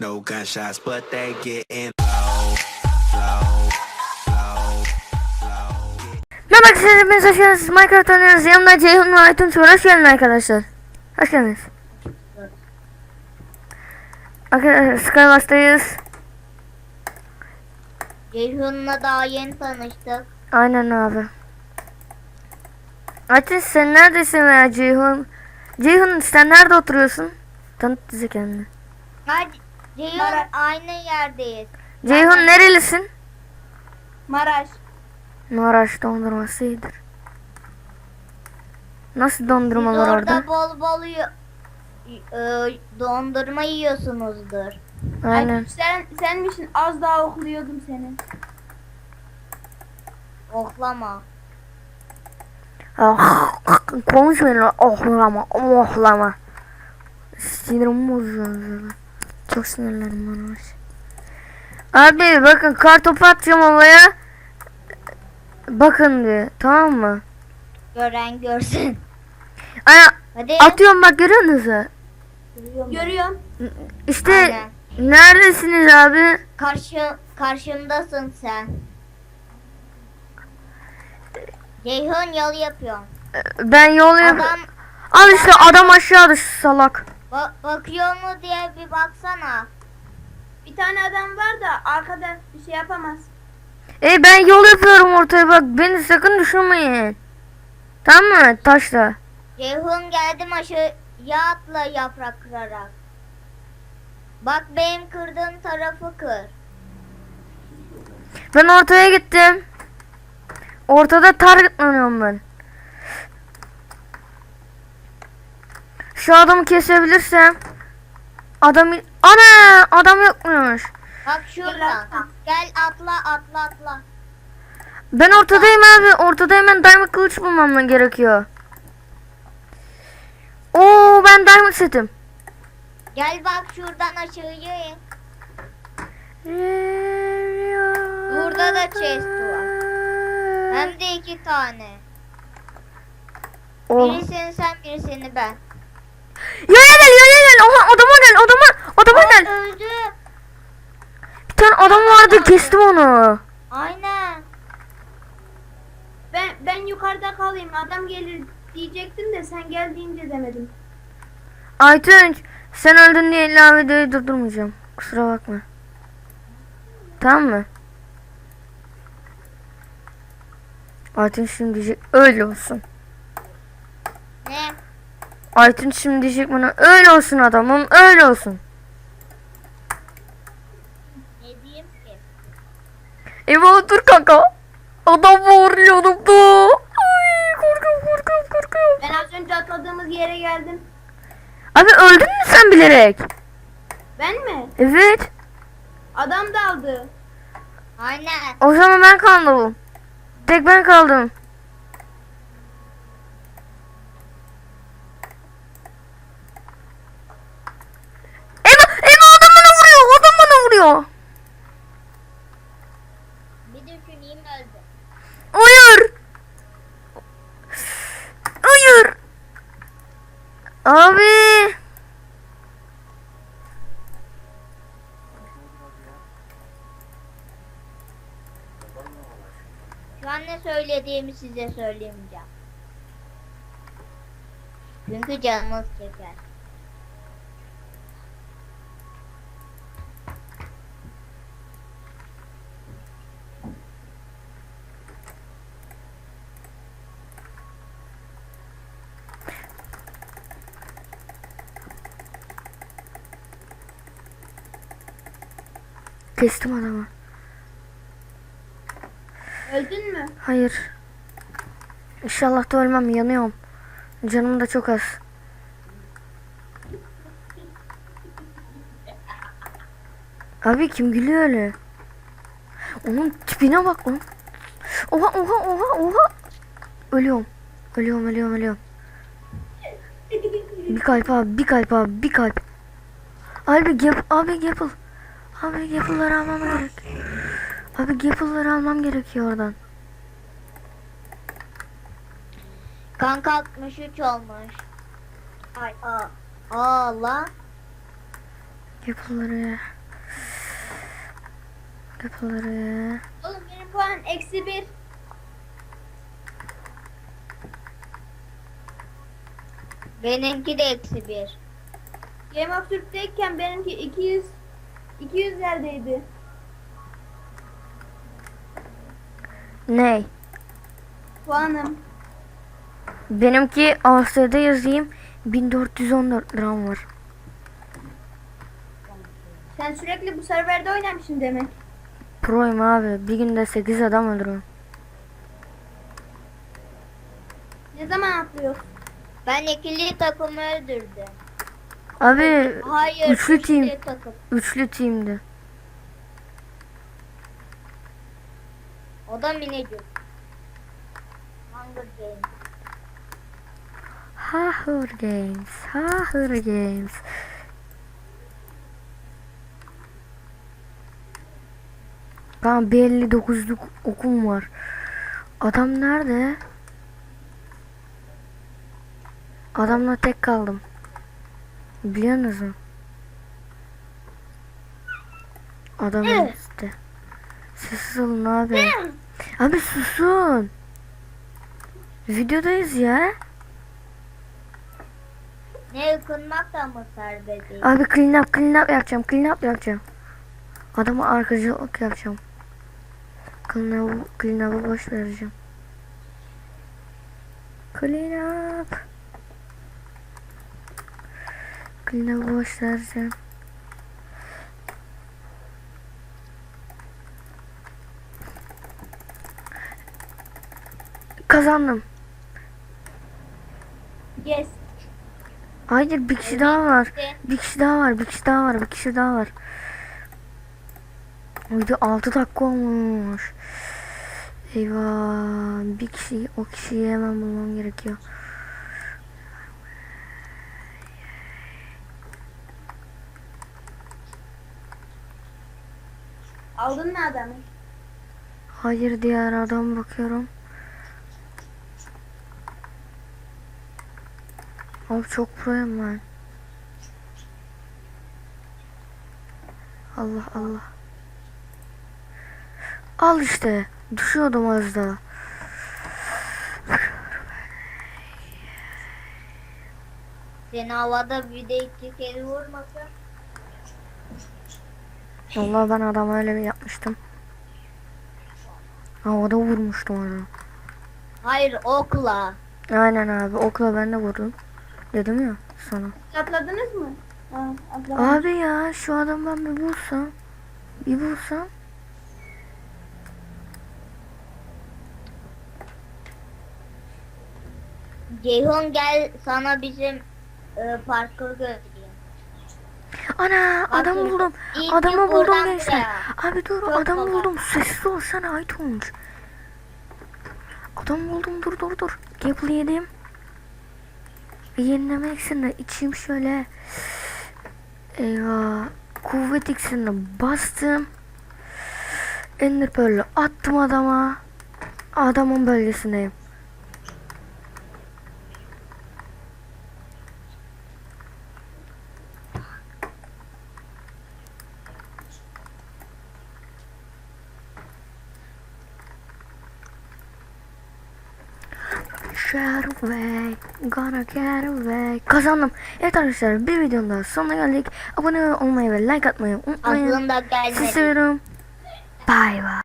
no gunshots, but they getting low, low, low, low. Merhaba arkadaşlar hepiniz hoş geldiniz. Minecraft oynuyoruz. Yanımda Ceyhun ve Aytunç var. Hoş geldin arkadaşlar. Hoş geldiniz. Arkadaşlar Skywash'tayız. Ceyhun'la daha yeni tanıştık. Aynen abi. Aytunç sen neredesin ya Ceyhun? Ceyhun sen nerede oturuyorsun? Tanıt bize kendini. Hadi Ceyhun aynı yerdeyiz. Ceyhun nerelisin? Maraş. Maraş dondurması iyidir. Nasıl Siz dondurmalar orada orada? bol bol e, dondurma yiyorsunuzdur. Aynen. Sen senmişsin az daha okluyordum seni. Oklama. Ah, konuşmayın lan. ohlama, ohlama. Sinirim bozuyor. Çok sinirlendim bana. Abi bakın kar topu atacağım havaya. Bakın diye tamam mı? Gören görsün. Ana Hadi. atıyorum bak görüyor musunuz? Görüyorum. İşte Aynen. neredesiniz abi? Karşı karşımdasın sen. Ceyhun yol yapıyor. Ben yol yap. Adam Al işte adam aşağı düş salak. Ba- bakıyor mu diye bir baksana. Bir tane adam var da arkada bir şey yapamaz. E ben yol yapıyorum ortaya bak. Beni sakın düşünmeyin. Tamam mı? Taşla. Ceyhun geldim aşağıya atla yaprak kırarak. Bak benim kırdığım tarafı kır. Ben ortaya gittim. Ortada targetlanıyorum ben. Şu adamı kesebilirsem adam ana adam yokmuş. Bak şuradan. Gel atla atla atla. Ben ortadayım abi. Ortada hemen diamond kılıç bulmam gerekiyor. Oo ben diamond setim. Gel bak şuradan aşağıya in. Burada da chest var. Hem de iki tane. Oh. Birisini sen birisini ben. Yaya gel yaya gel. Oha adama gel adama adama Aa, gel. öldü. Bir tane adam vardı kestim onu. Aynen. Ben ben yukarıda kalayım adam gelir diyecektim de sen gel deyince demedim. Aytunç sen öldün diye illa videoyu durdurmayacağım. Kusura bakma. Tamam mı? Aytunç şimdi diyecek öyle olsun. Ne? Aytunç şimdi diyecek bana öyle olsun adamım öyle olsun. Ne diyeyim ki? Eyvah dur kanka. Adam vuruyorum da. Ay korkuyorum korkuyorum korkuyorum. Ben az önce atladığımız yere geldim. Abi öldün mü sen bilerek? Ben mi? Evet. Adam daldı. Aynen. O zaman ben kaldım. Tek ben kaldım. Ema, Ema adam bana vuruyor. Vuruyor. Bir düşüneyim öldü. Hayır. Hayır. Abi. Şu an ne söylediğimi size söyleyemeyeceğim. Çünkü canınız çeker. Kestim adamı. Öldün mü? Hayır. İnşallah da ölmem yanıyorum. Canım da çok az. Abi kim gülüyor öyle? Onun tipine bak lan. Oha oha oha oha. Ölüyorum. Ölüyorum ölüyorum ölüyorum. Bir kalp abi bir kalp abi bir kalp. Abi gap abi gapple. Abi gapple'ları almam gerek. Abi gapple'ları almam gerekiyor oradan. Kanka 63 olmuş. Ay. Aa lan. Yapıları. Yapıları. Oğlum benim puanım eksi bir. Benimki de eksi bir. Game of Thrones'teyken benimki 200 200'lerdeydi. Ney? Puanım. Benimki Asya'da yazayım. 1414 liram var. Sen sürekli bu serverde oynamışsın demek. Pro'yum abi. Bir günde 8 adam öldürüyorum. Ne zaman atlıyorsun? Ben ikili takımı öldürdüm. Abi Hayır. Üçlü team. ikili takım. üçlü teamdi. O da minicik. Hunger Games. Hahur Games. Hahur Games. Ben bir 59'luk okum var. Adam nerede? Adamla tek kaldım. Biliyorsunuz mu? Adam işte. Sessiz olun abi. Abi susun. Videodayız ya. Ne ıkınmaktan mı serbest? Abi clean up clean up yapacağım clean up yapacağım. Adama arkacılık yapacağım. Clean up, clean up'ı boş vereceğim. Clean up. Up'ı boş vereceğim. Kazandım. Yes. Hayır bir kişi daha var. Bir kişi daha var. Bir kişi daha var. Bir kişi daha var. Video 6 dakika olmuş. Eyvah. Bir kişi o kişiyi hemen bulmam gerekiyor. Aldın mı adamı? Hayır diğer adam bakıyorum. Abi çok proyum ben. Allah Allah. Al işte. Düşüyordum az daha. Seni havada bir de iki kere vurmasın. Vallahi ben adama öyle bir yapmıştım. Havada vurmuştum onu. Hayır okla. Aynen abi okla ben de vurdum. Dedim ya sana. Atladınız mı? Ha, atladım. Abi ya şu adam ben bir bulsam. Bir bulsam. Ceyhun gel sana bizim e, parkur göstereyim. Ana adam Bakın, buldum. Adamı buldum gençler. Abi dur Çok kolay. buldum. Sessiz olsana Aytunç. Adam buldum dur dur dur. Gapple yedim. Bir yenileme iksirini içeyim şöyle. Eyvah. Kuvvet iksirini bastım. Ender Pearl'ü attım adama. Adamın bölgesindeyim. Get away, gonna get away. Kazandım. Evet arkadaşlar bir videonun daha sonuna geldik. Abone olmayı ve like atmayı unutmayın. Aklında Sizi gelmedi. seviyorum. Bye bye.